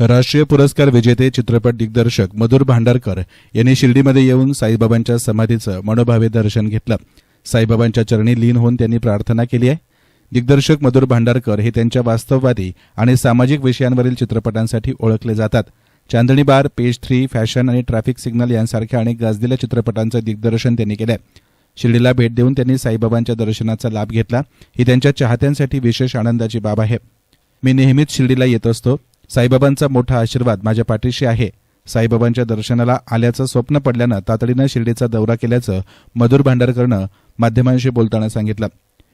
राष्ट्रीय पुरस्कार विजेते चित्रपट दिग्दर्शक मधुर भांडारकर यांनी शिर्डीमध्ये येऊन साईबाबांच्या समाधीचं मनोभावे दर्शन घेतलं. साईबाबांच्या चरणी लीन होऊन त्यांनी प्रार्थना केली आहे. दिग्दर्शक मधुर भांडारकर हे त्यांच्या वास्तववादी आणि सामाजिक विषयांवरील चित्रपटांसाठी ओळखले जातात. Chandni bar page three fashion आणि ट्रॅफिक सिग्नल यांसारख्या अनेक गाजलेल्या चित्रपटांचं दिग्दर्शन त्यांनी केलंय. शिर्डीला भेट देऊन त्यांनी साईबाबांच्या दर्शनाचा लाभ घेतला. ही त्यांच्या चाहत्यांसाठी विशेष आनंदाची बाब आहे. मी नेहमीच शिर्डीला येत असतो. साईबाबांचा मोठा आशीर्वाद माझ्या पाठीशी आहे. साईबाबांच्या दर्शनाला आल्याचं स्वप्न पडल्यानं तातडीनं शिर्डीचा दौरा केल्याचं मधुर भांडारकरनं माध्यमांशी बोलताना सांगितलं.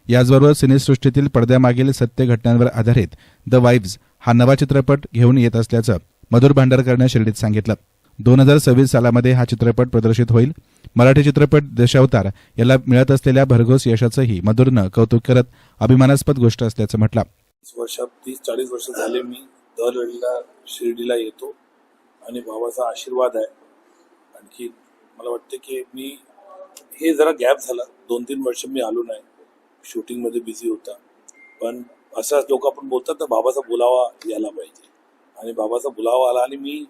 याचबरोबर सिनेसृष्टीतील पडद्यामागील सत्य घटनांवर आधारित द वाईव्स हा नवा चित्रपट घेऊन येत असल्याचं मधुर भांडारकरनं शिर्डीत सांगितलं. दोन हजार सव्वीस सालामध्ये हा चित्रपट प्रदर्शित होईल. मराठी चित्रपट दशावतार याला मिळत असलेल्या भरघोस यशाचंही मधुरनं कौतुक करत अभिमानास्पद गोष्ट असल्याचं म्हटलं. वर्षात तीस चाळीस वर्ष झाले मी दरवेळेला शिर्डीला येतो आणि बाबाचा आशीर्वाद आहे. आणखी मला वाटते की मी हे जरा गॅप झाला. दोन तीन वर्ष मी आलो नाही. शूटिंगमध्ये बिझी होता. पण असं लोक आपण बोलतात ना बाबाचा बुलावा यायला पाहिजे. आणि बाबाचा बुलावा आला आणि मी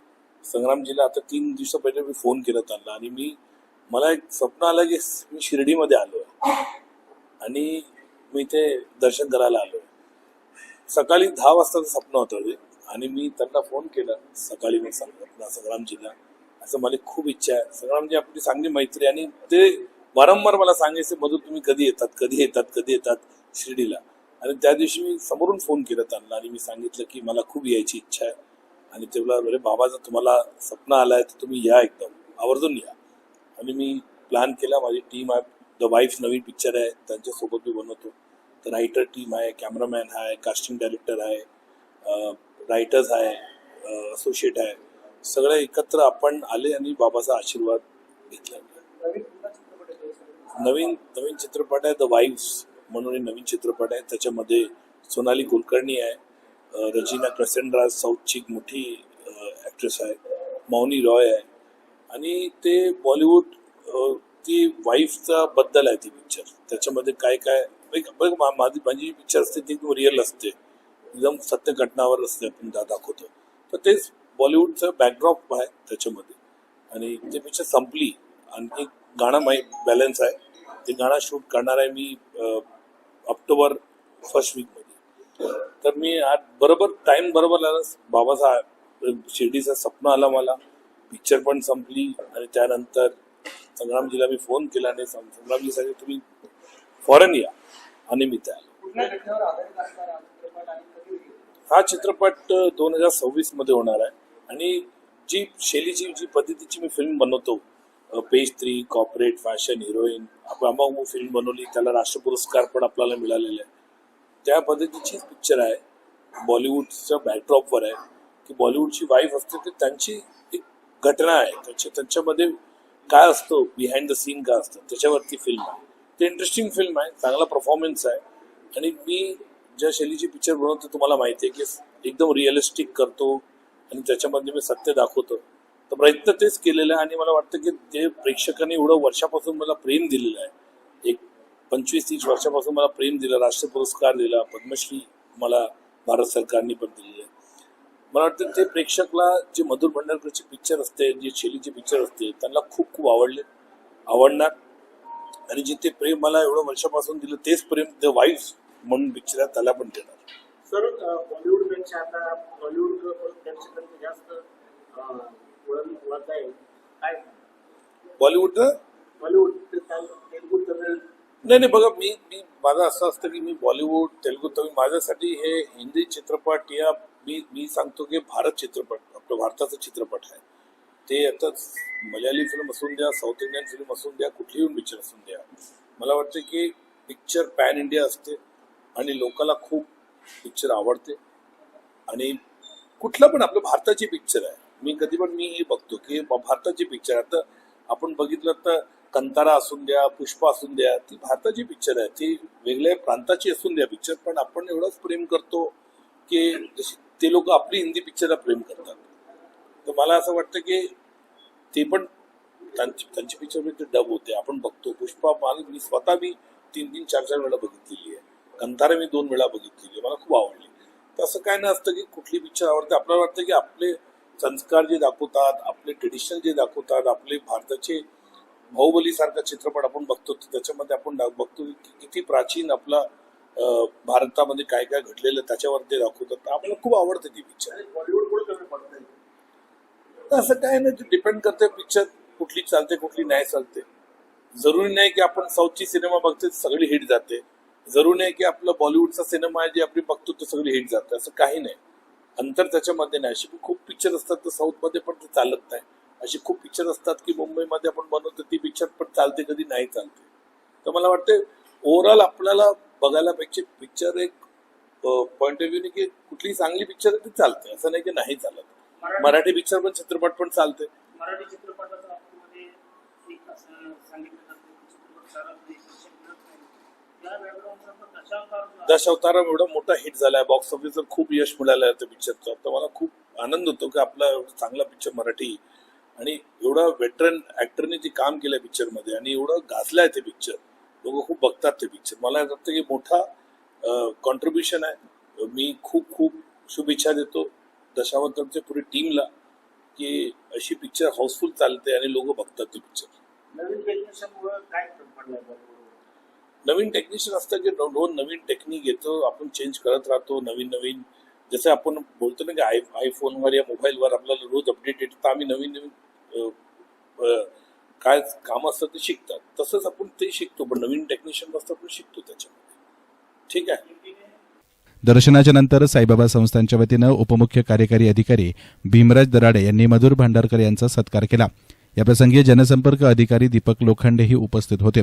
संग्रामजीला आता तीन दिवसा पहिले मी फोन केला त्यांना आणि मी मला एक स्वप्न आलं की मी शिर्डीमध्ये आलो आहे आणि मी इथे दर्शन करायला आलो सकाळी दहा वाजताचं स्वप्न होतं ते आणि मी त्यांना फोन केला. सकाळी मी सांगितलं संग्रामजीला असं मला खूप इच्छा आहे. संग्रामजी आपली चांगली मैत्री आणि ते वारंवार मला सांगायचे मधून तुम्ही कधी येतात? कधी येतात? कधी येतात? शिर्डीला. आणि त्या दिवशी मी समोरून फोन केला त्यांना आणि मी सांगितलं की मला खूप यायची इच्छा आहे. आणि तेवढा बोला अरे बाबा जर तुम्हाला स्वप्न आहे तर तुम्ही या एकदम. आवर्जून या. आणि मी प्लॅन केला. माझी टीम आहे. द वाईफ नवीन पिक्चर आहे. त्यांच्यासोबत मी बनवतो. तर रायटर टीम आहे. कॅमेरामॅन आहे. कास्टिंग डायरेक्टर आहे. रायटर्स आहे असोसिएट आहे सगळे एकत्र आपण आले आणि बाबाचा आशीर्वाद घेतला. नवीन नवीन चित्रपट आहे द वाईफ्स म्हणून एक नवीन चित्रपट आहे. त्याच्यामध्ये सोनाली कुलकर्णी आहे अ, रजिना क्रसेंड्रा साऊथची एक मोठी ॲक्ट्रेस आहे मौनी रॉय आहे. आणि ते बॉलिवूड ती वाईफचा बद्दल आहे ती पिक्चर त्याच्यामध्ये काय काय बघ, माझी माझी पिक्चर असते ती रिअल असते. एकदम सत्य घटनावर आपण दाखवतो तर तेच बॉलिवूडचं बॅकड्रॉप आहे त्याच्यामध्ये. आणि ते पिक्चर संपली आणि एक गाणं माही बॅलन्स आहे. ते गाणं शूट करणार आहे मी ऑक्टोबर फर्स्ट वीकमध्ये तर मी आज बरोबर टाइम बरोबर आला. बाबासाहेब शिर्डीचं स्वप्न आला मला. पिक्चर पण संपली आणि त्यानंतर संग्रामजीला मी फोन केला आणि संग्रामजी सांगितलं तुम्ही फॉरेन या. आणि मी त्या हा चित्रपट दोन हजार सव्वीसमध्ये होणार आहे. आणि जी शैलीची जी पद्धतीची मी फिल्म बनवतो page three corporate fashion heroine आपण अमाऊ फिल्म बनवली त्याला राष्ट्र पुरस्कार पण आपल्याला मिळालेला आहे. त्या पद्धतीचीच पिक्चर आहे. बॉलिवूडच्या बॅकड्रॉपवर आहे. की बॉलिवूडची वाईफ असते ते त्यांची एक घटना आहे. त्याच्या त्यांच्यामध्ये काय असतो बिहाइंड द सीन काय असतं त्याच्यावरती फिल्म आहे. ते इंटरेस्टिंग फिल्म आहे चांगला परफॉर्मन्स आहे. आणि मी ज्या शैलीची पिक्चर बनवतो तुम्हाला माहिती आहे की एकदम रिअलिस्टिक करतो आणि त्याच्यामध्ये मी सत्य दाखवतो. तर प्रयत्न तेच केलेलं आहे आणि मला वाटतं की ते प्रेक्षकांनी एवढं वर्षापासून मला प्रेम दिलेलं आहे एक पंचवीस तीस वर्षापासून मला प्रेम दिलं राष्ट्रीय पुरस्कार दिला पद्मश्री मला भारत सरकारने पण दिलेली आहे. मला वाटतं ते प्रेक्षकला जे मधुर भंडारकरची पिक्चर असते जे शैलीचे पिक्चर असते त्यांना खूप खूप आवडले आवडणार. आणि जे ते प्रेम मला एवढं वर्षापासून दिलं तेच प्रेम द वाईफ म्हणून पिक्चर त्याला पण देणार. सर बॉलिवूडपेक्षा आता बॉलिवूड प्रेक्षकांचं जास्त अं, वळण वळत आहे काय? बॉलिवूड बॉलिवूड तेलुगू तमिळ. नाही नाही बघा मी मी माझं असं असतं की मी बॉलिवूड तेलुगू तमिळ माझ्यासाठी हे हिंदी चित्रपट या मी मी सांगतो की भारत चित्रपट आपलं भारताचा चित्रपट आहे. ते आता मल्याळी फिल्म असून द्या साऊथ इंडियन फिल्म असून द्या कुठलीही पिक्चर असून द्या. मला वाटतं की पिक्चर पॅन इंडिया असते. आणि लोकांना खूप पिक्चर आवडते. आणि कुठला पण आपलं भारताची पिक्चर आहे. मी कधी पण मी हे बघतो की भारताची पिक्चर आता आपण बघितलं तर कंतारा असून द्या पुष्पा असून द्या ती भारताची पिक्चर आहे. ती वेगळ्या प्रांताची असून द्या पिक्चर पण आपण एवढंच प्रेम करतो की जशी ते लोक आपली हिंदी पिक्चरला प्रेम करतात. तर मला असं वाटतं की ते पण त्यांची त्यांची पिक्चर डब होते. आपण बघतो पुष्पा मी स्वतः मी तीन तीन चार चार वेळा बघितलेली आहे. कंतारा मी दोन वेळा बघितलेली आहे मला खूप आवडली. तसं काय नसतं की कुठली पिक्चर आवडते. आपल्याला वाटतं की आपले संस्कार जे दाखवतात आपले ट्रेडिशन जे दाखवतात आपले भारताचे बाहुबली सारखा चित्रपट आपण बघतो त्याच्यामध्ये आपण बघतो की किती प्राचीन आपला भारतामध्ये काय काय घडलेलं त्याच्यावर ते दाखवतात. तर आपल्याला खूप आवडते ती पिक्चर. असं काय नाही डिपेंड करते पिक्चर कुठली चालते कुठली नाही चालते. जरुरी नाही की आपण साऊथची सिनेमा बघते सगळी हिट जाते. जरुरी नाही की आपला बॉलिवूडचा सिनेमा आहे जे आपण बघतो तो सगळी हिट जाते. असं काही नाही. अंतर त्याच्यामध्ये नाही. अशी खूप पिक्चर असतात तर साऊथमध्ये पण ते चालत नाही. अशी खूप पिक्चर असतात की मुंबईमध्ये आपण बनवतो ती पिक्चर पण चालते कधी नाही चालते. तर मला वाटते ओव्हरऑल आपल्याला बघायला पाहिजे पिक्चर एक पॉइंट ऑफ व्ह्यू की कुठली चांगली पिक्चर आहे ती चालते. असं नाही की नाही चालत. मराठी पिक्चर पण चित्रपट पण चालते. मराठी चित्रपटाच्या दशावतार दशावतारा एवढा मोठा हिट झालाय. बॉक्स ऑफिसवर खूप यश मिळालं त्या पिक्चरचं तर मला खूप आनंद होतो की आपला एवढा चांगला पिक्चर मराठी. आणि एवढा वेटरन ऍक्टरने जे काम केलंय पिक्चरमध्ये आणि एवढं गाजलंय ते पिक्चर लोक खूप बघतात ते पिक्चर मला वाटतं की मोठा कॉन्ट्रीब्युशन आहे. मी खूप खूप शुभेच्छा देतो दशावतारच्या पुढे टीमला की अशी पिक्चर हाऊसफुल चालते आणि लोक बघतात ते पिक्चर नवीन काय नवीन टेक्निशियन असतं जे रो- रोज नवीन टेक्निक येतो आपण चेंज करत राहतो नवीन नवीन. जसं आपण बोलतो ना की आय आयफोनवर या मोबाईलवर आपल्याला रोज अपडेट येतं तर आम्ही नवीन नवीन काय काम असतं ते शिकतात. तसंच आपण ते शिकतो पण नवीन टेक्निशियन असतं आपण शिकतो त्याच्यामध्ये. ठीक आहे? दर्शनाच्या नंतर साईबाबा संस्थांच्या वतीनं उपमुख्य कार्यकारी अधिकारी भीमराज दराडे यांनी मधुर भांडारकर यांचा सत्कार केला. याप्रसंगी जनसंपर्क अधिकारी दीपक लोखंडेही उपस्थित होते.